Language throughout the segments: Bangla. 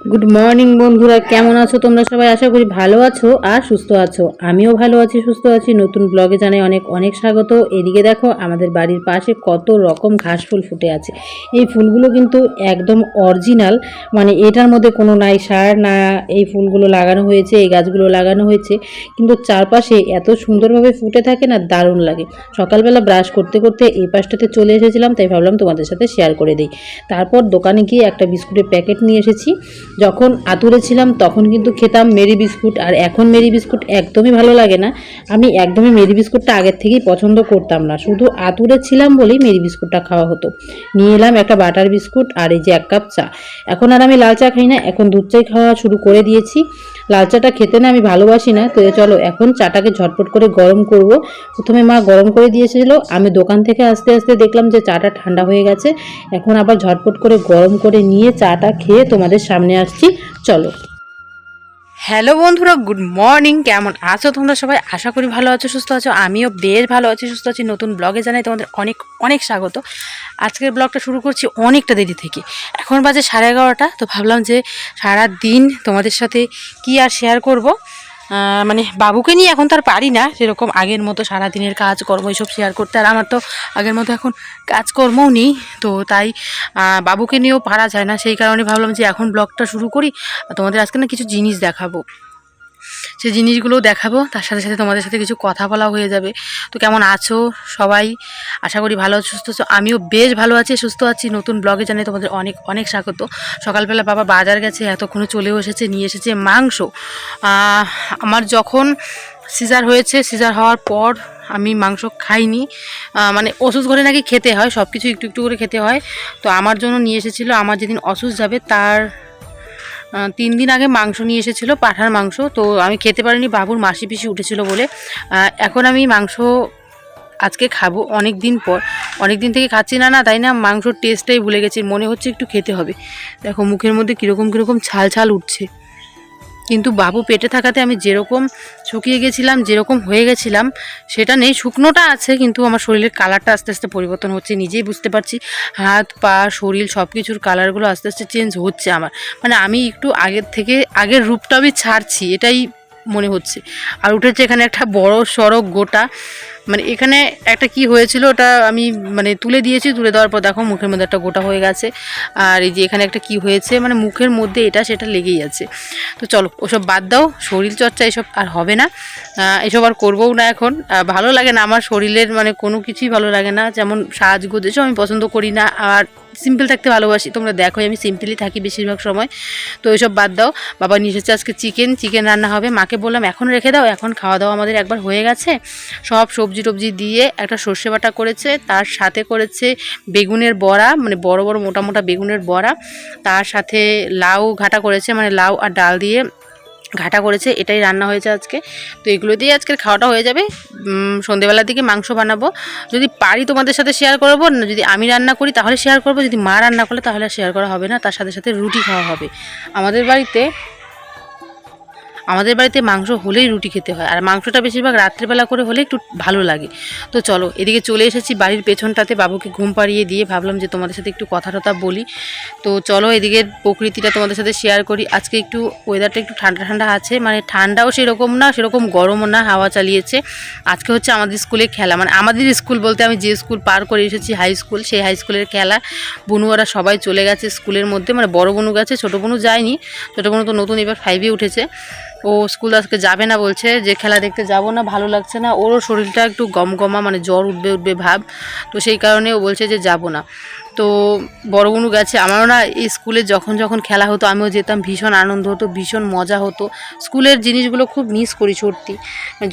গুড মর্নিং বন্ধুরা। কেমন আছো তোমরা সবাই? আশা করি ভালো আছো আর সুস্থ আছো। আমিও ভালো আছি, সুস্থ আছি। নতুন ব্লগে জানাই অনেক অনেক স্বাগত। এদিকে দেখো, আমাদের বাড়ির পাশে কত রকম ঘাস ফুল ফুটে আছে। এই ফুলগুলো কিন্তু একদম অরিজিনাল মানে এটার মধ্যে কোনো নাই সার, না এই ফুলগুলো লাগানো হয়েছে, এই গাছগুলো লাগানো হয়েছে। কিন্তু চারপাশে এত সুন্দরভাবে ফুটে থাকে না, দারুণ লাগে। সকালবেলা ব্রাশ করতে করতে এই পাশটাতে চলে এসেছিলাম, তাই ভাবলাম তোমাদের সাথে শেয়ার করে দিই। তারপর দোকানে গিয়ে একটা বিস্কুটের প্যাকেট নিয়ে এসেছি। যখন আতুরে ছিলাম, তখন কিন্তু খেতাম মেরি বিস্কুট। আর এখন মেরি বিস্কুট একদমই ভালো লাগে না। আমি একদমই মেরি বিস্কুটটা আগের থেকেই পছন্দ করতাম না। শুধু আতুরে ছিলাম বলেই মেরি বিস্কুটটা খাওয়া হতো। নিয়ে এলাম একটা বাটার বিস্কুট আর এই যে এক কাপ চা। এখন আর আমি লাল চা খাই না, এখন দুধ চাই খাওয়া শুরু করে দিয়েছি। লাল চাটা খেতে না আমি ভালোবাসি না। তো চলো, এখন চাটাকে ঝটপট করে গরম করব। প্রথমে মা গরম করে দিয়েছিল। আমি দোকান থেকে আস্তে আস্তে দেখলাম যে চাটা ঠান্ডা হয়ে গেছে। এখন আবার ঝটপট করে গরম করে নিয়ে চাটা খেয়ে তোমাদের সামনে আসছি। চলো। হ্যালো বন্ধুরা, গুড মর্নিং। কেমন আছো তোমরা সবাই? আশা করি ভালো আছো, সুস্থ আছো। আমিও বেশ ভালো আছি, সুস্থ আছি। নতুন ব্লগে জানাই তোমাদের অনেক অনেক স্বাগত। আজকের ব্লগটা শুরু করছি অনেকটা দেরি থেকে। এখন বাজে সাড়ে এগারোটা, তো ভাবলাম যে সারা দিন তোমাদের সাথে কি আর শেয়ার করব। মানে বাবুকে নিয়ে এখন তার পারি না। সেরকম আগের মতো সারাদিনের কাজকর্ম এইসব শেয়ার করতে। আর আমার তো আগের মতো এখন কাজকর্মও নেই। তো তাই বাবুকে নিয়েও পারা যায় না। সেই কারণে ভাবলাম যে এখন ব্লগটা শুরু করি। তোমাদের আজকে না কিছু জিনিস দেখাবো। সেই জিনিসগুলোও দেখাবো। তার সাথে সাথে তোমাদের সাথে কিছু কথা বলা হয়ে যাবে। তো কেমন আছো সবাই? আশা করি ভালো সুস্থ আছো। আমিও বেশ ভালো আছি, সুস্থ আছি। নতুন ব্লগে জানাই তোমাদের অনেক অনেক স্বাগত। সকালবেলা বাবা বাজার গেছে, এতক্ষণে চলেও এসেছে, নিয়ে এসেছে মাংস। আমার যখন সিজার হয়েছে, সিজার হওয়ার পর আমি মাংস খাইনি। মানে ওষুধ ঘরে নাকি খেতে হয় সব কিছু একটু একটু করে খেতে হয়। তো আমার জন্য নিয়ে এসেছিল, আমার যেদিন অসুখ যাবে, তার তিন দিন আগে মাংস নিয়ে এসেছিল, পাঠার মাংস। তো আমি খেতে পারিনি, বাবুর মাসি পিসি উঠেছিল বলে। এখন আমি মাংস আজকে খাব অনেক দিন পর। অনেক দিন থেকে খাচ্ছি না না, তাই না, মাংসর টেস্টটাই ভুলে গেছি, মনে হচ্ছে একটু খেতে হবে। দেখো, মুখের মধ্যে কীরকম কীরকম ছাল ছাল উঠছে। কিন্তু বাবু পেটে থাকাতে আমি যেরকম শুকিয়ে গেছিলাম, যেরকম হয়ে গেছিলাম, সেটা নেই। শুকনোটা আছে, কিন্তু আমার শরীরের কালারটা আস্তে আস্তে পরিবর্তন হচ্ছে, নিজেই বুঝতে পারছি। হাত, পা, শরীর সব কিছুর কালারগুলো আস্তে আস্তে চেঞ্জ হচ্ছে আমার। মানে আমি একটু আগের থেকে, আগের রূপটা আমি ছাড়ছি, এটাই মনে হচ্ছে। আর উঠেছে এখানে একটা বড় সড়ক গোটা। মানে এখানে একটা কি হয়েছিল ওটা আমি মানে তুলে দিয়েছি, তুলে দেওয়ার পর দেখো মুখের মধ্যে একটা গোটা হয়ে গেছে। আর এই যে এখানে একটা কি হয়েছে মানে মুখের মধ্যে এটা সেটা লেগেই আছে। তো চলো, ওসব বাদ দাও, শরীর চর্চা এসব আর হবে না। এসব আর করবও না এখন। ভালো লাগে না আমার শরীরের মানে কোনো কিছুই ভালো লাগে না। যেমন সাজগোজ এসব আমি পছন্দ করি না। আর সিম্পল থাকতে ভালোবাসি। তোমরা দেখো আমি সিম্পলই থাকি বেশিরভাগ সময়। তো এসব বাদ দাও। বাবা নিয়ে এসেছে আজকে চিকেন। চিকেন রান্না হবে। মাকে বললাম এখন রেখে দাও। এখন খাওয়া দাওয়া আমাদের একবার হয়ে গেছে। সব সবজি টবজি দিয়ে একটা সর্ষে বাটা করেছে। তার সাথে করেছে বেগুনের বড়া মানে বড় বড় মোটা মোটা বেগুনের বড়া। তার সাথে লাউ ঘাটা করেছে মানে লাউ আর ডাল দিয়ে। ঘাটা করেছে, এটাই রান্না হয়েছে আজকে। তো এগুলো দিয়ে আজকের খাওয়াটা হয়ে যাবে। সন্ধেবেলার দিকে মাংস বানাবো। যদি পারি তোমাদের সাথে শেয়ার করব, না, যদি আমি রান্না করি তাহলে শেয়ার করব, যদি মা রান্না করলে তাহলে শেয়ার করা হবে না, তার সাথে সাথে রুটি খাওয়া হবে। আমাদের বাড়িতে আমাদের বাড়িতে মাংস হলেই রুটি খেতে হয়। আর মাংসটা বেশিরভাগ রাত্রেবেলা করে হলে একটু ভালো লাগে। তো চলো, এদিকে চলে এসেছি বাড়ির পেছনটাতে। বাবুকে ঘুম পাড়িয়ে দিয়ে ভাবলাম যে তোমাদের সাথে একটু কথা টথা বলি। তো চলো, এদিকে প্রকৃতিটা তোমাদের সাথে শেয়ার করি। আজকে একটু ওয়েদারটা একটু ঠান্ডা ঠান্ডা আছে। মানে ঠান্ডাও সেরকম না, সেরকম গরমও না, হাওয়া চালিয়েছে। আজকে হচ্ছে আমাদের স্কুলে খেলা। মানে আমাদের স্কুল বলতে আমি যে স্কুল পার করে এসেছি হাই স্কুল সেই হাই স্কুলের খেলা। বনুয়ারা সবাই চলে গেছে স্কুলের মধ্যে। মানে বড় বনু গেছে, ছোটো বনু যায়নি। ছোটো বনু তো নতুন এবার ফাইভে উঠেছে। ও স্কুল আজকে যাবে না বলছে, যে খেলা দেখতে যাব না, ভালো লাগছে না। ওরও শরীরটা একটু গমগমা মানে জ্বর উঠবে উঠবে ভাব। তো সেই কারণে ও বলছে যে যাব না। তো বড় বনু গেছে। আমারও না এই স্কুলে যখন যখন খেলা হতো, আমিও যেতাম, ভীষণ আনন্দ হতো, ভীষণ মজা হতো। স্কুলের জিনিসগুলো খুব মিস করি সত্যি।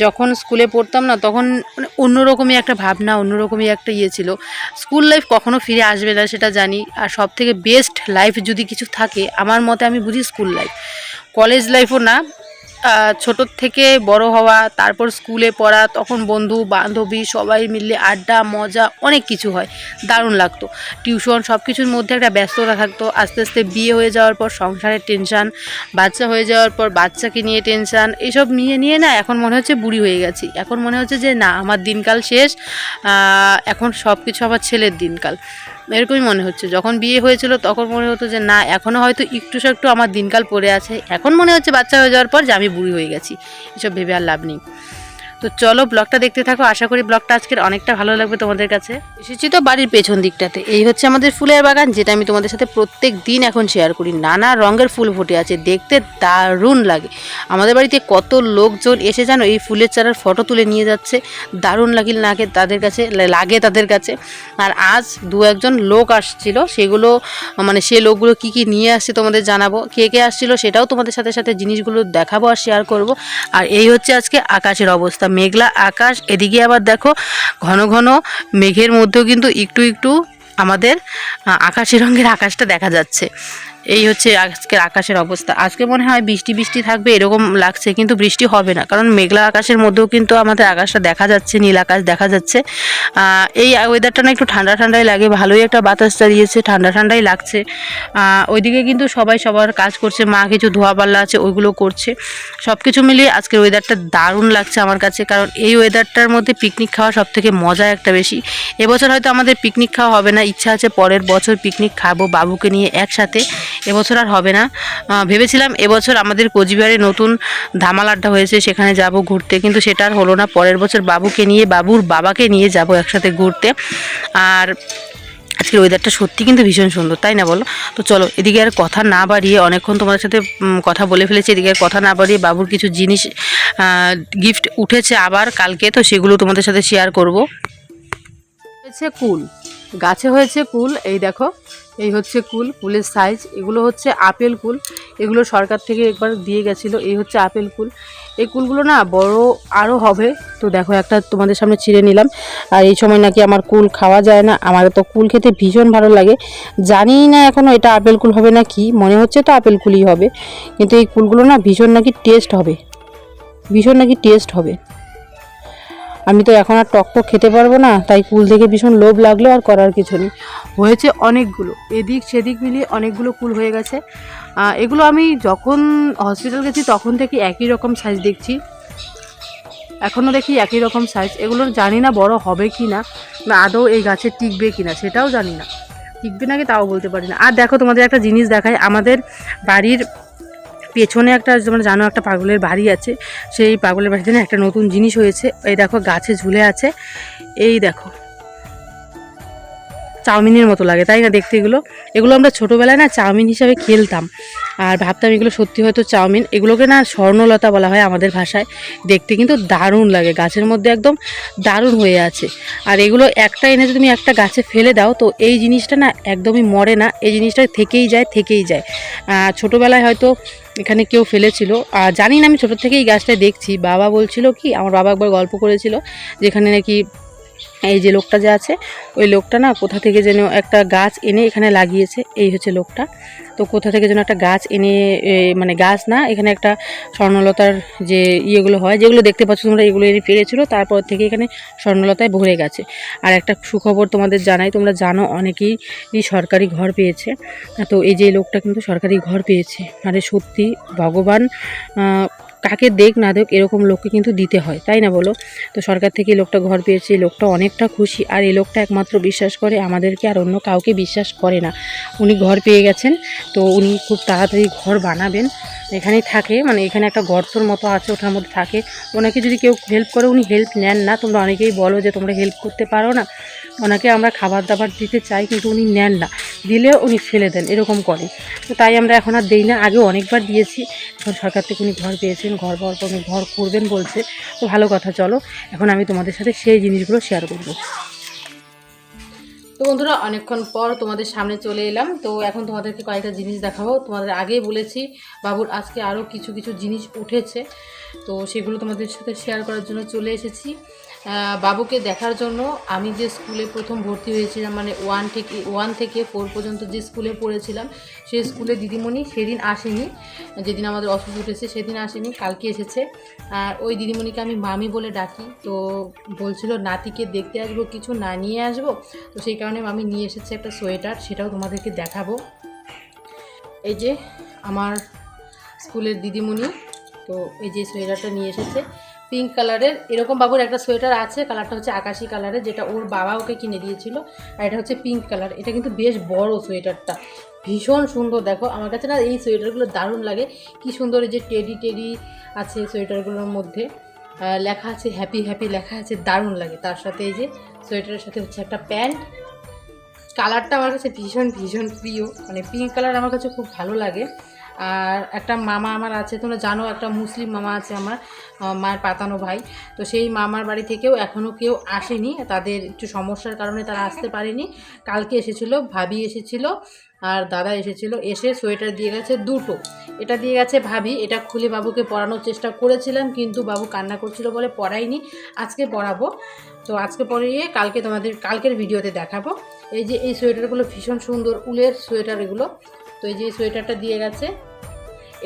যখন স্কুলে পড়তাম না, তখন মানে অন্যরকমই একটা ভাবনা, অন্যরকমই একটা ইয়ে ছিল। স্কুল লাইফ কখনো ফিরে আসবে না, সেটা জানি। আর সব থেকে বেস্ট লাইফ যদি কিছু থাকে, আমার মতে আমি বুঝি স্কুল লাইফ কলেজ লাইফও না ছোটোর থেকে বড় হওয়া, তারপর স্কুলে পড়া, তখন বন্ধু, বান্ধবী সবাই মিলে আড্ডা, মজা, অনেক কিছু হয়। দারুণ লাগতো। টিউশন সব কিছুর মধ্যে একটা ব্যস্ততা থাকতো। আস্তে আস্তে বিয়ে হয়ে যাওয়ার পর সংসারের টেনশান বাচ্চা হয়ে যাওয়ার পর বাচ্চাকে নিয়ে টেনশান এসব নিয়ে নিয়ে না এখন মনে হচ্ছে বুড়ি হয়ে গেছি। এখন মনে হচ্ছে যে না, আমার দিনকাল শেষ এখন সব কিছু আমার ছেলের দিনকাল। এরকমই মনে হচ্ছে। যখন বিয়ে হয়েছিল তখন মনে হতো যে, না এখনও হয়তো একটু একটু আমার দিনকাল পড়ে আছে। এখন মনে হচ্ছে বাচ্চা হয়ে যাওয়ার পর যে, আমি বুড়ি হয়ে গেছি। এসব ভেবে আর লাভ নেই। তো চলো ব্লগটা দেখতে থাকো। আশা করি ব্লগটা আজকের অনেকটা ভালো লাগবে তোমাদের কাছে। এসেছি তো বাড়ির পেছন দিকটাতে। এই হচ্ছে আমাদের ফুলের বাগান, যেটা আমি তোমাদের সাথে প্রত্যেক দিন এখন শেয়ার করি। নানা রঙের ফুল ফুটে আছে, দেখতে দারুণ লাগে। আমাদের বাড়িতে কত লোকজন এসে জানো এই ফুলের চারার ফটো তুলে নিয়ে যাচ্ছে। দারুণ লাগিল লাগে তাদের কাছে লাগে তাদের কাছে। আর আজ দু একজন লোক আসছিল, সেগুলো মানে সে লোকগুলো কি কি নিয়ে আসছে তোমাদের জানাব। কে কে আসছিল সেটাও তোমাদের সাথে সাথে জিনিসগুলো দেখাবো আর শেয়ার করব। আর এই হচ্ছে আজকে আকাশের অবস্থা। মেঘলা আকাশ, এদিকে আবার দেখো ঘন ঘন মেঘের মধ্যেও কিন্তু একটু একটু আমাদের আকাশী রঙের আকাশটা দেখা যাচ্ছে। এই হচ্ছে আজকের আকাশের অবস্থা। আজকে মনে হয় বৃষ্টি বৃষ্টি থাকবে, এরকম লাগছে, কিন্তু বৃষ্টি হবে না। কারণ মেঘলা আকাশের মধ্যেও কিন্তু আমাদের আকাশটা দেখা যাচ্ছে, নীল আকাশ দেখা যাচ্ছে। এই ওয়েদারটা না একটু ঠান্ডা, ঠান্ডাই লাগে। ভালোই একটা বাতাস চালিয়েছে, ঠান্ডা, ঠান্ডাই লাগছে। ওইদিকে কিন্তু সবাই সবার কাজ করছে, মা কিছু ধোয়া পাল্লা আছে, ওইগুলো করছে। সব কিছু মিলিয়ে আজকের ওয়েদারটা দারুণ লাগছে আমার কাছে, কারণ এই ওয়েদারটার মধ্যে পিকনিক খাওয়া সব থেকে মজা একটা বেশি। এবছর হয়তো আমাদের পিকনিক খাওয়া হবে না, ইচ্ছা আছে পরের বছর পিকনিক খাব, বাবুকে নিয়ে একসাথে। এবছর আর হবে না। ভেবেছিলাম এবছর আমাদের কোচবিহারে নতুন ধামাল আড্ডা হয়েছে, সেখানে যাব ঘুরতে, কিন্তু সেটা আর হলো না। পরের বছর বাবুকে নিয়ে, বাবুর বাবাকে নিয়ে যাব একসাথে ঘুরতে। আর আজকের ওয়েদারটা সত্যি কিন্তু ভীষণ সুন্দর, তাই না বলো? তো চলো, এদিকে আর কথা না বাড়িয়ে অনেকক্ষণ তোমাদের সাথে কথা বলে ফেলেছি। এদিকে আর কথা না বাড়িয়ে বাবুর কিছু জিনিস গিফট উঠেছে আবার কালকে, তো সেগুলো তোমাদের সাথে শেয়ার করব। হয়েছে কুল। গাছে হয়েছে কুল, এই দেখো, এই হচ্ছে কুল, কুলের সাইজ এগুলো হচ্ছে আপেল কুল। এগুলো সরকার থেকে একবার দিয়ে গেছিল, এই হচ্ছে আপেল কুল। এই কুলগুলো না বড় আরও হবে, তো দেখো একটা তোমাদের সামনে ছিঁড়ে নিলাম। আর এই সময় নাকি আমার কুল খাওয়া যায় না, আমার তো কুল খেতে ভীষণ ভালো লাগে। জানি না এখনও এটা আপেল কুল হবে না কি, মনে হচ্ছে তো আপেল কুলই হবে। কিন্তু এই কুলগুলো না ভীষণ নাকি টেস্ট হবে। ভীষণ নাকি টেস্ট হবে। আমি তো এখন আর টক টক খেতে পারব না, তাই কুল থেকে ভীষণ লোভ লাগল আর করার কিছু নেই। হয়েছে অনেকগুলো, এদিক সেদিক মিলিয়ে অনেকগুলো কুল হয়ে গেছে। এগুলো আমি যখন হসপিটাল গেছি তখন থেকে একই রকম সাইজ দেখছি। এখনও দেখি একই রকম সাইজ এগুলোর জানি না বড় হবে কি না না আদৌ এই গাছে টিকবে কি না, সেটাও জানি না। টিকবে নাকি তাও বলতে পারি না। আর দেখো তোমাদের একটা জিনিস দেখায় আমাদের বাড়ির পেছনে একটা যেমন জানো একটা পাগলের বাড়ি আছে, সেই পাগলের বাড়িতে না একটা নতুন জিনিস হয়েছে। এই দেখো, গাছে ঝুলে আছে। এই দেখো, চাউমিনের মতো লাগে, তাই না দেখতে এগুলো? এগুলো আমরা ছোটোবেলায় না চাউমিন হিসাবে খেলতাম। আর ভাবতাম এগুলো সত্যি হয়তো চাউমিন। এগুলোকে না স্বর্ণলতা বলা হয় আমাদের ভাষায়। দেখতে কিন্তু দারুণ লাগে, গাছের মধ্যে একদম দারুণ হয়ে আছে। আর এগুলো একটা এনে যদি তুমি একটা গাছে ফেলে দাও, তো এই জিনিসটা না একদমই মরে না। এই জিনিসটা থেকেই যায় থেকেই যায়। ছোটোবেলায় হয়তো এখানে কেউ ফেলেছিল। আর জানি না, আমি ছোটোর থেকে এই গাছটা দেখছি। বাবা বলছিল কি, আমার বাবা একবার গল্প করেছিল, যেখানে নাকি এই যে লোকটা যে আছে, ওই লোকটা না কোথা থেকে যেন একটা গাছ এনে এখানে লাগিয়েছে, এই হচ্ছে লোকটা। তো কোথা থেকে যেন একটা গাছ এনে মানে গাছ না, এখানে একটা স্বর্ণলতার যে ইয়েগুলো হয়, যেগুলো দেখতে পাচ্ছ তোমরা, এগুলো এনে ফেলেছিল, তারপর থেকে এখানে স্বর্ণলতায় ভরে গেছে। আর একটা সুখবর তোমাদের জানাই, তোমরা জানো অনেকেই সরকারি ঘর পেয়েছে। তো এই যে লোকটা কিন্তু সরকারি ঘর পেয়েছে। মানে সত্যি ভগবান কাকে দেখ না দেখ এরকম লোককে কিন্তু দিতে হয়, তাই না বলো? তো সরকার থেকে লোকটা ঘর পেয়েছে লোকটা অনেকটা খুশি, আর এই লোকটা একমাত্র বিশ্বাস করে আমাদেরকে আর অন্য কাউকে বিশ্বাস করে না। উনি ঘর পেয়ে গেছেন, তো উনি খুব তাড়াতাড়ি ঘর বানাবেন। এখানেই থাকে মানে এখানে একটা গর্তর মতো আছে ওটার মধ্যে থাকে। ওনাকে যদি কেউ হেল্প করে, উনি হেল্প নেন না, তোমরা অনেকেই বলো যে তোমরা হেল্প করতে পারো না। ওনাকে আমরা খাবার দাবার দিতে চাই, কিন্তু উনি নেন না। দিলেও উনি ফেলে দেন, এরকম করে তাই আমরা এখন আর দিই না, আগে অনেকবার দিয়েছি। এখন সরকার থেকে উনি ঘর পেয়েছেন, ঘর পাওয়ার পর উনি ঘর করবেন বলছে। তো ভালো কথা, চলো। এখন আমি তোমাদের সাথে সেই জিনিসগুলো শেয়ার করব। তো বন্ধুরা, অনেকক্ষণ পর তোমাদের সামনে চলে এলাম। তো এখন তোমাদেরকে কয়েকটা জিনিস দেখাবো। তোমাদের আগেই বলেছি, বাবুর আজকে আরও কিছু কিছু জিনিস উঠেছে। তো সেগুলো তোমাদের সাথে শেয়ার করার জন্য চলে এসেছি। বাবুকে দেখার জন্য আমি যে স্কুলে প্রথম ভর্তি হয়েছিলাম মানে ওয়ান থেকে ওয়ান থেকে ফোর পর্যন্ত যে স্কুলে পড়েছিলাম, সেই স্কুলে দিদিমণি সেদিন আসেনি। যেদিন আমাদের অসুখ উঠেছে সেদিন আসেনি, কালকে এসেছে। আর ওই দিদিমণিকে আমি মামি বলে ডাকি, তো বলছিল, নাতিকে দেখতে আসব, কিছু না নিয়ে আসব? তো সেই কারণে আমি নিয়ে এসেছি একটা সোয়েটার, সেটাও তোমাদেরকে দেখাবো। এই যে আমার স্কুলের দিদিমণি, তো এই যে সোয়েটারটা নিয়ে এসেছে পিঙ্ক কালারের। এরকম বাবুর একটা সোয়েটার আছে, কালারটা হচ্ছে আকাশি কালারের, যেটা ওর বাবা ওকে কিনে দিয়েছিল, আর এটা হচ্ছে পিঙ্ক কালার। এটা কিন্তু বেশ বড় সোয়েটারটা। ভীষণ সুন্দর, দেখো, আমার কাছে না এই সোয়েটারগুলো দারুণ লাগে। কি সুন্দর এই যে টেডি টেডি আছে সোয়েটারগুলোর মধ্যে। লেখা আছে হ্যাপি হ্যাপি, লেখা আছে দারুণ লাগে। তার সাথে এই যে সোয়েটারের সাথে হচ্ছে একটা প্যান্ট। কালারটা আমার কাছে ভীষণ ভীষণ প্রিয়। মানে পিঙ্ক কালার আমার কাছে খুব ভালো লাগে। আর একটা মামা আমার আছে, তোমরা জানো একটা মুসলিম মামা আছে আমার মায়ের পাতানো ভাই। তো সেই মামার বাড়ি থেকেও এখনও কেউ আসেনি, তাদের একটু সমস্যার কারণে তারা আসতে পারেনি। কালকে এসেছিল, ভাবি এসেছিল আর দাদা এসেছিল, এসে সোয়েটার দিয়ে গেছে দুটো। এটা দিয়ে গেছে ভাবি, এটা খুলে বাবুকে পরানোর চেষ্টা করেছিলাম, কিন্তু বাবু কান্না করছিল বলে পরাইনি আজকে পরাবো। তো আজকে পরিয়ে কালকে তোমাদের, কালকের ভিডিওতে দেখাবো। এই যে এই সোয়েটারগুলো ভীষণ সুন্দর, উলের সোয়েটার এগুলো তো এই যে সোয়েটারটা দিয়ে গেছে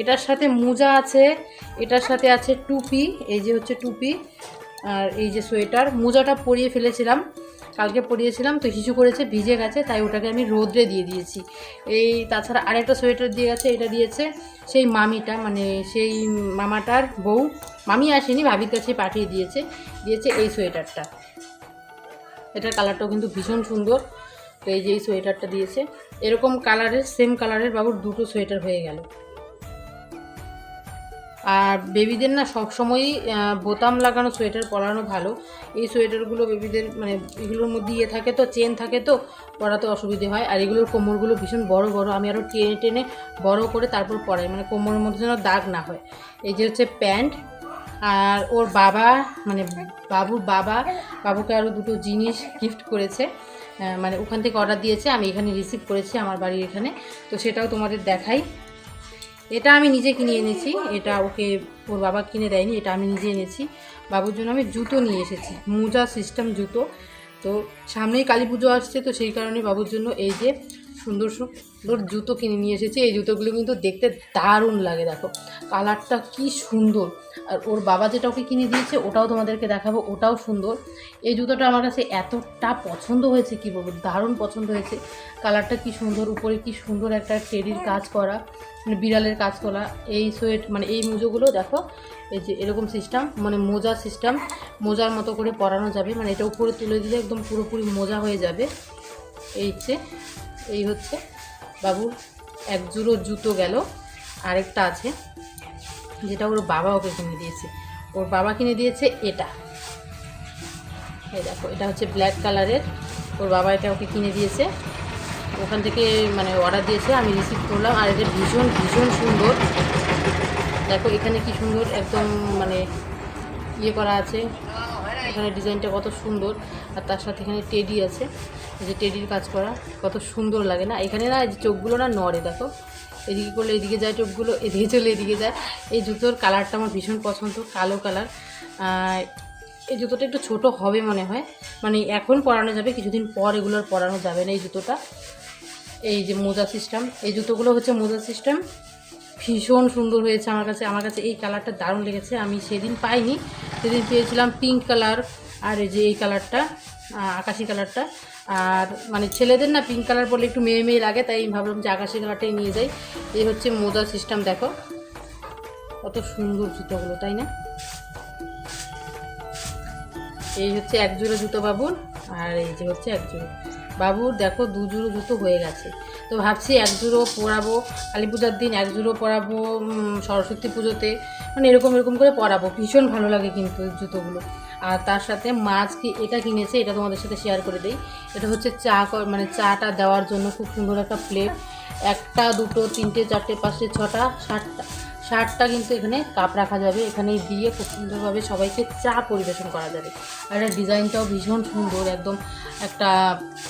এটার সাথে মোজা আছে, এটার সাথে আছে টুপি, এই যে হচ্ছে টুপি আর এই যে সোয়েটার। মোজাটা পরিয়ে ফেলেছিলাম, কালকে পরিয়েছিলাম, তো হিসু করেছে, ভিজে গেছে, তাই ওটাকে আমি রোদ্রে দিয়ে দিয়েছি। এই তাছাড়া আরেকটা সোয়েটার দিয়ে গেছে এটা দিয়েছে সেই মামিটা মানে সেই মামাটার বউ। মামি আসেনি, ভাবির কাছে পাঠিয়ে দিয়েছে দিয়েছে এই সোয়েটারটা। এটার কালারটাও কিন্তু ভীষণ সুন্দর, তো এই যে এই সোয়েটারটা দিয়েছে। এরকম কালারের, সেম কালারের বাবুর দুটো সোয়েটার হয়ে গেল। আর বেবিদের না সবসময়ই বোতাম লাগানো সোয়েটার পরানো ভালো। এই সোয়েটারগুলো বেবিদের মানে এগুলোর মধ্যে ইয়ে থাকে তো চেন থাকে তো, পরাতে অসুবিধে হয়। আর এগুলোর কোমরগুলো ভীষণ বড় বড়, আমি আরও টেনে টেনে বড় করে তারপর পরাই। মানে কোমরের মধ্যে যেন দাগ না হয়। এই যে হচ্ছে প্যান্ট, আর ওর বাবা মানে বাবুর বাবা, বাবুকে আরও দুটো জিনিস গিফট করেছে। মানে ওখান থেকে অর্ডার দিয়েছে, আমি এখানে রিসিভ করেছি আমার বাড়ির এখানে। তো সেটাও তোমাদের দেখাই। এটা আমি নিজে কিনে এনেছি। এটা ওকে ওর বাবা কিনে দেয়নি, এটা আমি নিজে এনেছি। বাবুর জন্য আমি জুতো নিয়ে এসেছি, মোজা সিস্টেম জুতো। তো সামনেই কালী পুজো আসছে, তো সেই কারণে বাবুর জন্য এই যে সুন্দর সুন্দর জুতো কিনে নিয়ে এসেছে। এই জুতোগুলো কিন্তু দেখতে দারুণ লাগে, দেখো। কালারটা কি সুন্দর। আর ওর বাবা যেটা ওকে কিনে দিয়েছে, ওটাও তোমাদেরকে দেখাবো, ওটাও সুন্দর। এই জুতোটা আমার কাছে এতটা পছন্দ হয়েছে, কি বলব, দারুণ পছন্দ হয়েছে। কালারটা কি সুন্দর, উপরে কি সুন্দর একটা টেরির কাজ করা মানে বিড়ালের কাজ করা। এই সোয়েট মানে এই মুজোগুলো, দেখো, এই যে এরকম সিস্টেম মানে মোজা সিস্টেম মোজার মতো করে পরানো যাবে। মানে এটা উপরে তুলে দিলে একদম পুরোপুরি মোজা হয়ে যাবে। এই হচ্ছে এই হচ্ছে। বাবুর এক জুড়ো জুতো গেল। আরেকটা আছে। যেটা ওর বাবা ওকে কিনে দিয়েছে। ওর বাবা কিনে দিয়েছে এটা। এই দেখো, এটা হচ্ছে ব্ল্যাক কালারের। ওর বাবা এটা ওকে কিনে দিয়েছে। ওখান থেকে মানে অর্ডার দিয়েছে, আমি রিসিভ করলাম। আর এটা ভীষণ ভীষণ সুন্দর। দেখো, এখানে কি সুন্দর একদম মানে ইয়ে করা আছে। এখানে ডিজাইনটা কত সুন্দর। আর তার সাথে এখানে টেডি আছে। এই যে টেডির কাজ করা, কত সুন্দর লাগে না? এখানে না, এই যে চোখগুলো না নড়ে, দেখো। এদিকে করলে এদিকে যায় চোখগুলো, এদিকে চলে এদিকে যায়। এই জুতোর কালারটা আমার ভীষণ পছন্দ, কালো কালার এই জুতোটা একটু ছোট হবে মনে হয়। মানে এখন পরানো যাবে, কিছুদিন পর এগুলোর পরানো যাবে না এই জুতোটা। এই যে মোজা সিস্টেম এই জুতোগুলো হচ্ছে মোজা সিস্টেম ভীষণ সুন্দর হয়েছে আমার কাছে। আমার কাছে এই কালারটা দারুণ লেগেছে। আমি সেদিন পাইনি। সেদিন পেয়েছিলাম পিঙ্ক কালার আর এই যে এই কালারটা আকাশি কালারটা আর মানে ছেলেদের না পিঙ্ক কালার পরলে একটু মেয়ে মেয়ে লাগে, তাই ভাবলাম যে আকাশি কালারটাই নিয়ে যাই। এই হচ্ছে মোজা সিস্টেম দেখো। কত সুন্দর জুতোগুলো, তাই না? এই হচ্ছে এক জোড়া জুতো বাবুর, আর এই যে হচ্ছে এক জোড়ো বাবুর দেখো দু জোড়ো জুতো হয়ে গেছে। তো ভাবছি এক জোড়ো পরাবো কালী পূজার দিন এক জোড়ো পরাবো সরস্বতী পুজোতে। মানে এরকম এরকম করে পরাবো, ভীষণ ভালো লাগে কিন্তু জুতোগুলো। আর তার সাথে মাছ কি এটা কিনেছে, এটা তোমাদের সাথে শেয়ার করে দেই। এটা হচ্ছে চা মানে চাটা দেওয়ার জন্য খুব সুন্দর একটা প্লেট একটা, দুটো, তিনটে, চারটে, পাঁচটে, ছটা, সাতটা ষাটটা কিন্তু এখানে কাপ রাখা যাবে। এখানে দিয়ে খুব সুন্দরভাবে সবাইকে চা পরিবেশন করা যাবে। আর এটার ডিজাইনটাও ভীষণ সুন্দর, একদম একটা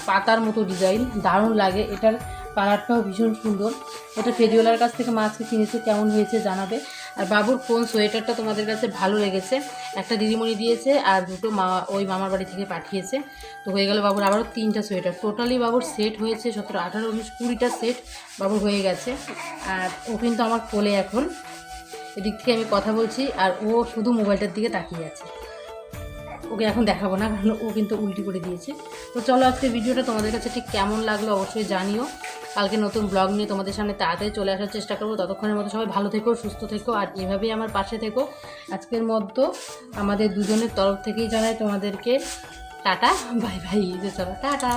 পাতার মতো ডিজাইন, দারুণ লাগে। এটার কালারটাও ভীষণ সুন্দর। এটা ফেরিওয়ালার কাছ থেকে মাছকে কিনেছে, কেমন হয়েছে জানাবে। আর বাবুর কোন সোয়েটারটা তোমাদের কাছে ভালো লেগেছে? একটা দিদিমণি দিয়েছে আর দুটো মা, ওই মামার বাড়ি থেকে পাঠিয়েছে। তো হয়ে গেল বাবুর আবারও তিনটা সোয়েটার। টোটালি বাবুর সেট হয়েছে, সতেরো, আঠারো, উনিশ, কুড়িটা সেট বাবুর হয়ে গেছে। আর ও কিন্তু আমার কোলে এখন। এদিক থেকে আমি কথা বলছি, আর ও শুধু মোবাইলটার দিকে তাকিয়ে আছে। ওকে এখন দেখাবো না, কারণ ও কিন্তু উল্টি করে দিয়েছে। তো চলো আজকে ভিডিওটা তোমাদের কাছে ঠিক কেমন লাগল অবশ্যই জানিও। কালকে নতুন ব্লগ নিয়ে তোমাদের সামনে তাড়াতাড়ি চলে আসার চেষ্টা করব। ততক্ষণের মতো সবাই ভালো থেকো, সুস্থ থেকো, আর এভাবেই আমার পাশে থেকো। আজকের মতো আমাদের দুজনের তরফ থেকেই জানাই তোমাদেরকে টাটা, বাই বাই চলো, টাটা।